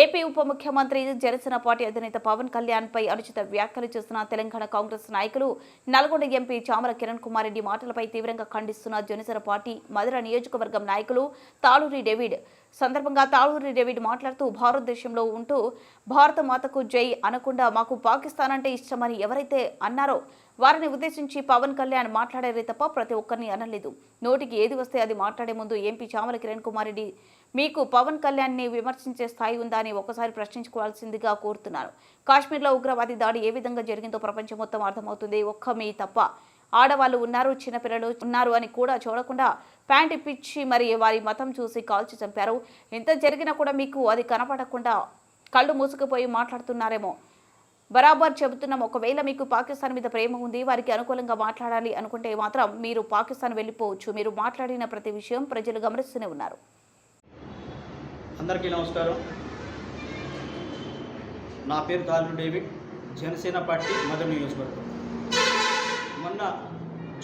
AP ఉప ముఖ్యమంత్రి Janasena party అధినేత పవన్ కళ్యాణ్ పై అనుచిత వ్యాఖ్యలు చేస్తున్న తెలంగాణ కాంగ్రెస్ నాయకులు నల్గొండ ఎంపీ చామల కిరణ్ కుమార్ రెడ్డి మాటలపై తీవ్రంగా ఖండిస్తున్న జనసేన పార్టీ మధుర నియోజకవర్గం నాయకులు తాళూరి డేవిడ్. సందర్భంగా తాళూరి డేవిడ్ మాట్లాడుతూ భారతదేశంలో ఉంటూ భారత మాతకు జై అనకుండా మాకు పాకిస్తాన్ అంటే ఇష్టమని ఎవరైతే అన్నారో వారిని ఉద్దేశించి పవన్ కళ్యాణ్ మాట్లాడారే తప్ప ప్రతి ఒక్కరిని అనలేదు. నోటికి ఏది వస్తే అది మాట్లాడే ముందు ఎంపీ చామల కిరణ్ కుమార్ రెడ్డి మీకు పవన్ కళ్యాణ్ని విమర్శించే స్థాయి ఉందా అని ఒకసారి ప్రశ్నించుకోవాల్సిందిగా కోరుతున్నాను కాశ్మీర్లో ఉగ్రవాది దాడి ఏ విధంగా జరిగిందో ప్రపంచం మొత్తం అర్థమవుతుంది. ఒక్క మీ తప్ప. ఆడవాళ్ళు ఉన్నారు చిన్నపిల్లలు ఉన్నారు అని కూడా చూడకుండా ప్యాంట్ ఇప్పించి మరి వారి మతం చూసి కాల్చి చంపారు. ఎంత జరిగినా కూడా మీకు అది కనపడకుండా కళ్ళు మూసుకుపోయి మాట్లాడుతున్నారేమో. బరాబర్ చెబుతున్నాం ఒకవేళ మీకు పాకిస్తాన్ మీద ప్రేమ ఉంది వారికి అనుకూలంగా మాట్లాడాలి అనుకుంటే మాత్రం మీరు పాకిస్తాన్ వెళ్ళిపోవచ్చు. మీరు మాట్లాడిన ప్రతి విషయం ప్రజలు గమనిస్తూనే ఉన్నారు. అందరికీ నమస్కారం. నా పేరు తాలూరు డేవిడ్. జనసేన పార్టీ మదర్ నియోజకవర్గం. మొన్న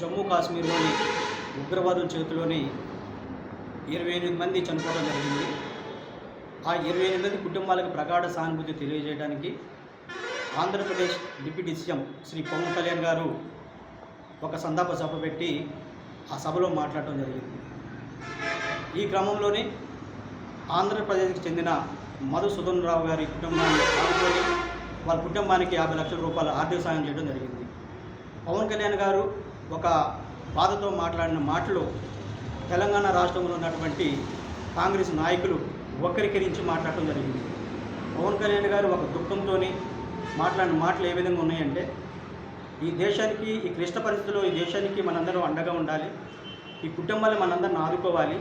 జమ్మూ కాశ్మీర్లోని ఉగ్రవాదుల చేతిలోని ఇరవై ఎనిమిది మంది చనిపోవడం జరిగింది. ఆ ఇరవై ఎనిమిది మంది కుటుంబాలకు ప్రగాఢ సానుభూతి తెలియజేయడానికి ఆంధ్రప్రదేశ్ డిప్యూటీ సీఎం శ్రీ పవన్ కళ్యాణ్ గారు ఒక సందాప సభ పెట్టి ఆ సభలో మాట్లాడటం జరిగింది. ఈ క్రమంలోనే ఆంధ్రప్రదేశ్కి చెందిన మధుసూదన్ రావు గారి కుటుంబాన్ని ఆదుకొని వాళ్ళ కుటుంబానికి యాభై లక్షల రూపాయల ఆర్థిక సాయం చేయడం జరిగింది. పవన్ కళ్యాణ్ గారు ఒక బాధతో మాట్లాడిన మాటలు తెలంగాణ రాష్ట్రంలో ఉన్నటువంటి కాంగ్రెస్ నాయకులు వక్రీకరించి మాట్లాడటం జరిగింది. పవన్ కళ్యాణ్ గారు ఒక దుఃఖంతో మాట్లాడిన మాటలు ఏ విధంగా ఉన్నాయంటే ఈ దేశానికి ఈ క్లిష్ట పరిస్థితుల్లో ఈ దేశానికి మనందరం అండగా ఉండాలి ఈ కుటుంబాలు మనందరిని ఆదుకోవాలి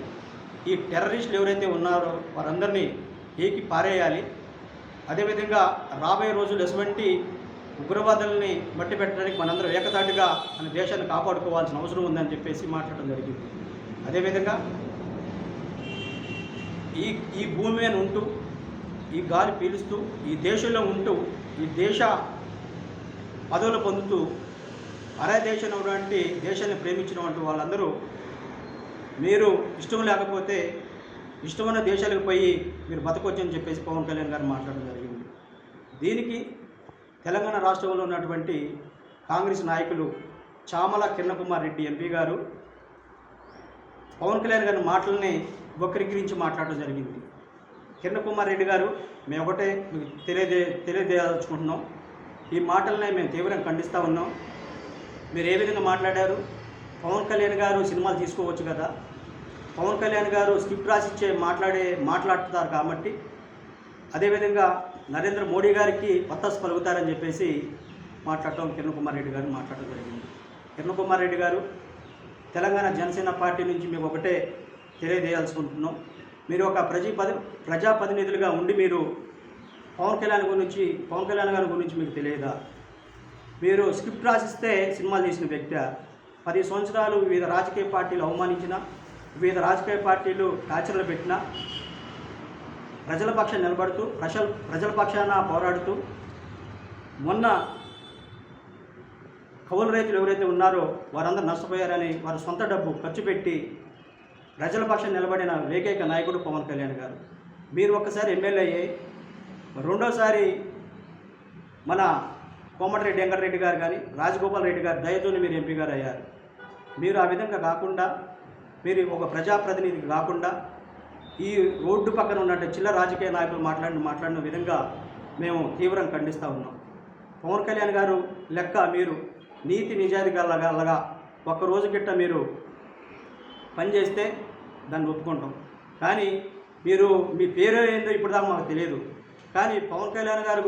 ఈ టెర్రరిస్టులు ఎవరైతే ఉన్నారో వారందరినీ ఏకి పారేయాలి. అదేవిధంగా రాబోయే రోజులు ఎటువంటి ఉగ్రవాదుల్ని మట్టి పెట్టడానికి మనందరం ఏకతాటిగా మన దేశాన్ని కాపాడుకోవాల్సిన అవసరం ఉందని చెప్పేసి మాట్లాడడం జరిగింది. అదేవిధంగా ఈ ఈ భూమి మీద ఉంటూ ఈ గాలి పీలుస్తూ ఈ దేశంలో ఉంటూ ఈ దేశ పదవులు పొందుతూ అరే దేశంలో ఉన్నటువంటి దేశాన్ని ప్రేమించినటువంటి వాళ్ళందరూ మీరు ఇష్టం లేకపోతే ఇష్టమైన దేశాలకు పోయి మీరు బతకొచ్చు అని చెప్పేసి పవన్ కళ్యాణ్ గారు మాట్లాడడం జరిగింది. దీనికి తెలంగాణ రాష్ట్రంలో ఉన్నటువంటి కాంగ్రెస్ నాయకులు చామల కిరణ్ కుమార్ రెడ్డి ఎంపీ గారు పవన్ కళ్యాణ్ గారి మాటలని వక్రీకరించి మాట్లాడడం జరిగింది. కిరణ్ కుమార్ రెడ్డి గారు మేము ఒకటే మీకు తెలియజే తెలియజేయదలుచుకుంటున్నాం ఈ మాటలనే మేము తీవ్రంగా ఖండిస్తూ ఉన్నాం. మీరు ఏ విధంగా మాట్లాడారు? పవన్ కళ్యాణ్ గారు సినిమాలు తీసుకోవచ్చు కదా. పవన్ కళ్యాణ్ గారు స్క్రిప్ట్ రాసిచ్చే మాట్లాడే మాట్లాడుతారు కాబట్టి అదేవిధంగా నరేంద్ర మోడీ గారికి వత్తాసు పలుకుతారని చెప్పేసి మాట్లాడటం కిరణ్ కుమార్ రెడ్డి గారు మాట్లాడటం జరిగింది. కిరణ్ కుమార్ రెడ్డి గారు తెలంగాణ జనసేన పార్టీ నుంచి మేము ఒకటే తెలియజేయాల్సుకుంటున్నాం. మీరు ఒక ప్రజీ పది ప్రజాప్రతినిధులుగా ఉండి మీరు పవన్ కళ్యాణ్ గురించి పవన్ కళ్యాణ్ గారి గురించి మీకు తెలియదా? మీరు స్క్రిప్ట్ రాసిస్తే సినిమాలు తీసిన వ్యక్తి పది సంవత్సరాలు వివిధ రాజకీయ పార్టీలు అవమానించిన వివిధ రాజకీయ పార్టీలు టార్చర్లు పెట్టిన ప్రజల పక్షాన నిలబడుతూ ప్రజల ప్రజల పక్షాన పోరాడుతూ మొన్న కౌలు రైతులు ఎవరైతే ఉన్నారో వారందరూ నష్టపోయారని వారి సొంత డబ్బు ఖర్చు పెట్టి ప్రజల పక్షం నిలబడిన ఏకైక నాయకుడు పవన్ కళ్యాణ్ గారు. మీరు ఒక్కసారి ఎమ్మెల్యే అయ్యి రెండోసారి మన కోమటిరెడ్డి వెంకటరెడ్డి గారు కానీ రాజగోపాల్ రెడ్డి గారు దయతోనే మీరు ఎంపీ గారు అయ్యారు. మీరు ఆ విధంగా కాకుండా మీరు ఒక ప్రజాప్రతినిధి కాకుండా ఈ రోడ్డు పక్కన ఉన్నట్టు చిల్ల రాజకీయ నాయకులు మాట్లాడిన మాట్లాడిన విధంగా మేము తీవ్రంగా ఖండిస్తూ ఉన్నాం. పవన్ కళ్యాణ్ గారు లెక్క మీరు నీతి నిజాయితీ గలగా ఒక్క రోజు గిట్ట మీరు పనిచేస్తే దాన్ని ఒప్పుకుంటాం. కానీ మీరు మీ పేరు ఏందో ఇప్పుడు దాకా మాకు తెలియదు. కానీ పవన్ కళ్యాణ్ గారి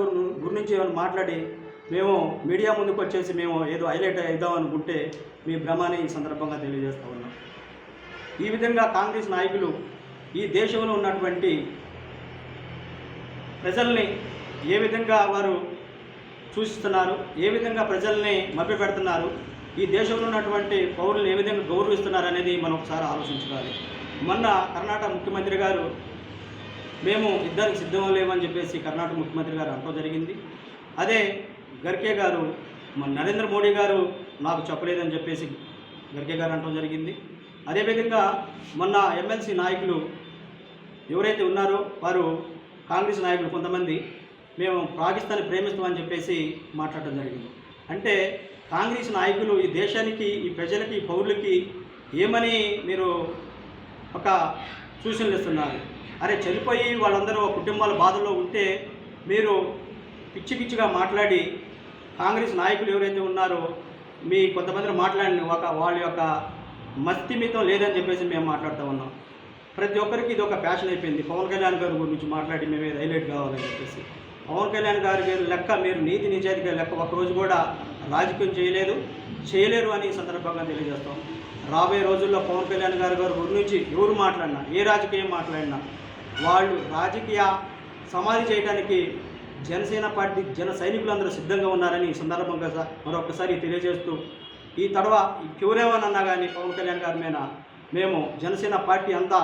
గురించి ఏమైనా మాట్లాడి మేము మీడియా ముందుకు వచ్చేసి మేము ఏదో హైలైట్ అవుదాం అనుకుంటే మీ భ్రమాన్ని ఈ సందర్భంగా తెలియజేస్తూ ఉన్నాం. ఈ విధంగా కాంగ్రెస్ నాయకులు ఈ దేశంలో ఉన్నటువంటి ప్రజల్ని ఏ విధంగా వారు సూచిస్తున్నారు ఏ విధంగా ప్రజల్ని మభ్యపెడుతున్నారు ఈ దేశంలో ఉన్నటువంటి పౌరులను ఏ విధంగా గౌరవిస్తున్నారు అనేది మనం ఒకసారి ఆలోచించుకోవాలి. మొన్న కర్ణాటక ముఖ్యమంత్రి గారు మేము ఇద్దరికి సిద్ధం లేమని చెప్పేసి కర్ణాటక ముఖ్యమంత్రి గారు అంటూ జరిగింది. అదే గర్కే గారు మన నరేంద్ర మోడీ గారు నాకు చెప్పలేదని చెప్పేసి గర్కే గారు అంటూ జరిగింది. అదేవిధంగా మొన్న ఎమ్మెల్సీ నాయకులు ఎవరైతే ఉన్నారో వారు కాంగ్రెస్ నాయకులు కొంతమంది మేము పాకిస్తాన్ ప్రేమిస్తామని చెప్పేసి మాట్లాడటం జరిగింది. అంటే కాంగ్రెస్ నాయకులు ఈ దేశానికి ఈ ప్రజలకి పౌరులకి ఏమని మీరు ఒక సూచనలు ఇస్తున్నారు? అరే చనిపోయి వాళ్ళందరూ కుటుంబాల బాధల్లో ఉంటే మీరు పిచ్చి పిచ్చిగా మాట్లాడి కాంగ్రెస్ నాయకులు ఎవరైతే ఉన్నారో మీ కొంతమంది మాట్లాడిన ఒక వాళ్ళ యొక్క మస్తిమితం లేదని చెప్పేసి మేము మాట్లాడుతూ ఉన్నాం. ప్రతి ఒక్కరికి ఇది ఒక ప్యాషన్ అయిపోయింది. పవన్ కళ్యాణ్ గారి గురించి మాట్లాడి మేము హైలైట్ కావాలని చెప్పేసి. పవన్ కళ్యాణ్ గారి గారి లెక్క మీరు నీతి నిజాయితీగా లెక్క ఒక్కరోజు కూడా రాజకీయం చేయలేదు చేయలేరు అని సందర్భంగా తెలియజేస్తాం. రాబోయే రోజుల్లో పవన్ కళ్యాణ్ గారి గారి గురించి నుంచి ఎవరు మాట్లాడినా ఏ రాజకీయం మాట్లాడినా వాళ్ళు రాజకీయ సమాధి చేయడానికి జనసేన పార్టీ జన సైనికులందరూ సిద్ధంగా ఉన్నారని ఈ సందర్భంగా సార్ మరొకసారి తెలియజేస్తూ ఈ తడవ ఎవరేమన్నా కానీ పవన్ కళ్యాణ్ గారి మీద మేము జనసేన పార్టీ అంతా